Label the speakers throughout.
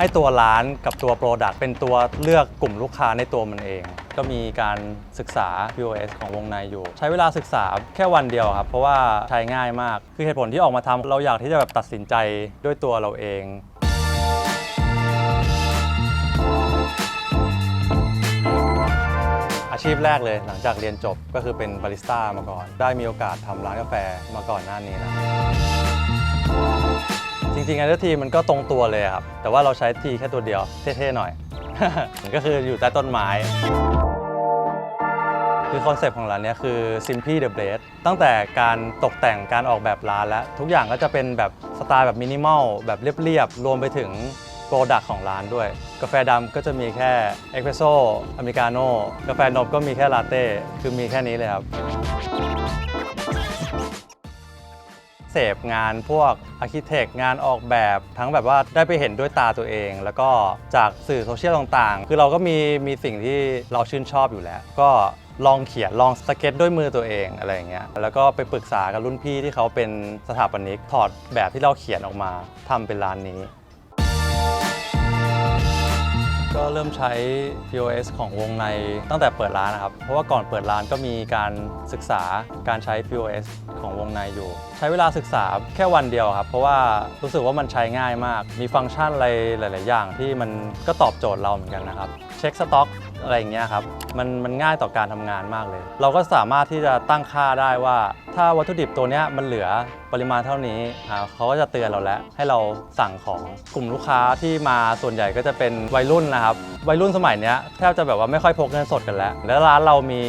Speaker 1: ให้ตัวร้านกับตัวโปรดักต์เป็นตัวเลือกกลุ่มลูกค้าในตัวมันเอง ก็มีการศึกษา POS ของวงในอยู่ ใช้เวลาศึกษาแค่วันเดียวครับ เพราะว่าใช้ง่ายมาก คือเหตุผลที่ออกมาทำเราอยากที่จะแบบตัดสินใจด้วยตัวเราเองอาชีพแรกเลยหลังจากเรียนจบก็คือเป็นบาริสต้ามาก่อน ได้มีโอกาสทำร้านกาแฟมาก่อนหน้านี้นะ จริงๆไอ้ทีมันก็ตรงตัวเลยครับ แต่ว่าเราใช้ทีแค่ตัวเดียว เท่ๆหน่อย ก็คืออยู่ใต้ต้นไม้ คือคอนเซปต์ของร้านเนี้ยคือ Simply the Blade ตั้งแต่การตกแต่งการออกแบบร้านแล้ว ทุกอย่างก็จะเป็นแบบสไตล์แบบมินิมอลแบบเรียบๆ รวมไปถึงโปรดักต์ของร้านด้วย กาแฟดำก็จะมีแค่เอสเปรสโซ่อเมริกาโน่กาแฟนมก็มีแค่ลาเต้คือมีแค่นี้เลยครับ พงานพวกอาร์เคเต็กงานออกแบบทั้งแบบว่าได้ไปเห็นด้วยตาตัวเอง แล้วก็จากสื่อโซเชียลต่างๆ คือเราก็มีมีสิ่งที่เราชื่นชอบอยู่แล้ว ก็ลองเขียนลองสเก็ตด้วยมือตัวเองอะไรอย่างเงี้ยแล้วก็ไปปรึกษากับรุ่นพี่ที่เขาเป็นสถาปนิกถอดแบบที่เราเขียนออกมาทำเป็นร้านนี้ ก็เริ่มใช้ POS ของวงในตั้งแต่เปิดร้านนะครับ เพราะว่าก่อนเปิดร้านก็มีการศึกษาการใช้ POS ของวงในอยู่ ใช้เวลาศึกษาแค่วันเดียวครับ เพราะว่ารู้สึกว่ามันใช้ง่ายมาก มีฟังก์ชันอะไรหลาย ๆ อย่างที่มันก็ตอบโจทย์เราเหมือนกันนะครับ เช็คสต็อก อะไรอย่างเงี้ยครับมันมันง่ายต่อการทำงานมากเลย เราก็สามารถที่จะตั้งค่าได้ว่า ถ้าวัตถุดิบตัวเนี้ยมันเหลือปริมาณเท่านี้เขาก็จะเตือนเราแล้ว ให้เราสั่งของกลุ่มลูกค้าที่มาส่วนใหญ่ก็จะเป็นวัยรุ่นนะครับ วัยรุ่นสมัยเนี้ยแทบจะแบบว่าไม่ค่อยพกเงินสดกันแล้ว แล้วร้านเรามี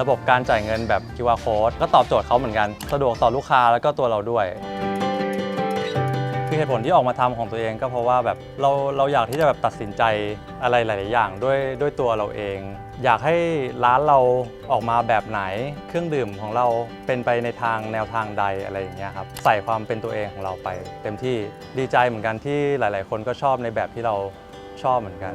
Speaker 1: ระบบการจ่ายเงินแบบ QR code ก็ตอบโจทย์เขาเหมือนกัน สะดวกต่อลูกค้าแล้วก็ตัวเราด้วย คือเหตุผลที่ออกมาทำของตัวเองก็เพราะว่าแบบเราเราอยากที่จะแบบตัดสินใจอะไรหลาย ๆ อย่างด้วยด้วยตัวเราเอง อยากให้ร้านเราออกมาแบบไหน เครื่องดื่มของเราเป็นไปในทางแนวทางใดอะไรอย่างเงี้ยครับใส่ความเป็นตัวเองของเราไป เต็มที่ดีใจเหมือนกันที่หลาย ๆ คนก็ชอบในแบบที่เราชอบเหมือนกัน